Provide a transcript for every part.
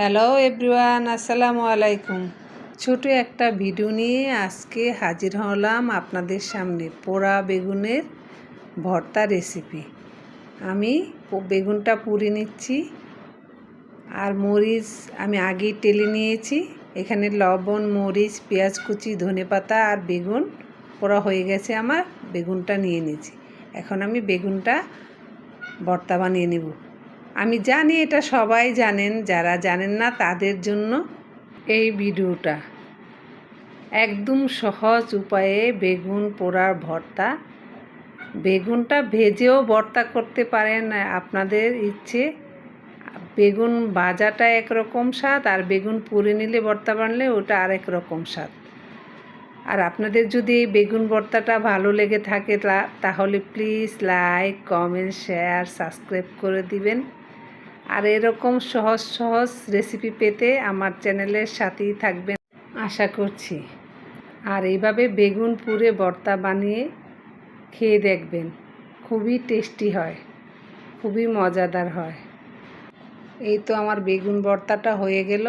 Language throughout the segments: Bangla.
হ্যালো এভরিওয়ান, আসসালামু আলাইকুম। ছোট একটা ভিডিও নিয়ে আজকে হাজির হলাম আপনাদের সামনে পোড়া বেগুনের ভর্তা রেসিপি। আমি বেগুনটা পুড়ে নিচ্ছি আর মরিচ আমি আগেই টেলে নিয়েছি। এখানে লবণ, মরিচ, পেঁয়াজ কুচি ধনেপাতা আর বেগুন পোড়া হয়ে গেছে আমার। বেগুনটা নিয়ে নিয়েছি। এখন আমি বেগুনটা ভর্তা বানিয়ে নেব। আমি জানি এটা সবাই জানেন, যারা জানেন না তাদের জন্য এই ভিডিওটা। একদম সহজ উপায়ে বেগুন পোড়ার ভর্তা। বেগুনটা ভেজেও ভর্তা করতে পারেন, আপনাদের ইচ্ছে। বেগুন ভাজাটা একরকম স্বাদ আর বেগুন পুড়ে নিলে ভর্তা বানলে ওটা আরেক রকম স্বাদ। আর আপনাদের যদি এই বেগুন ভর্তাটা ভালো লেগে থাকে তাহলে please like, comment, share, subscribe করে দিবেন। আর এরকম সহজ সহজ রেসিপি পেতে আমার চ্যানেলের সাথেই থাকবেন, আশা করছি। আর এইভাবে বেগুন পুড়ে ভর্তা বানিয়ে খেয়ে দেখবেন, খুবই টেস্টি হয়, খুবই মজাদার হয়। এই তো আমার বেগুন ভর্তাটা হয়ে গেল,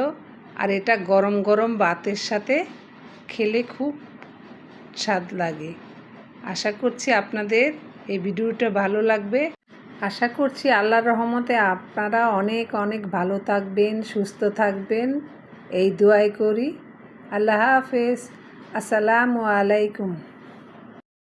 আর এটা গরম গরম ভাতের সাথে খেলে খুব স্বাদ লাগে। আশা করছি আপনাদের এই ভিডিওটা ভালো লাগবে। আশা করছি আল্লাহর রহমতে আপনারা অনেক অনেক ভালো থাকবেন, সুস্থ থাকবেন। এই দোয়াই করি। আল্লাহ হাফেজ। আসসালামু আলাইকুম।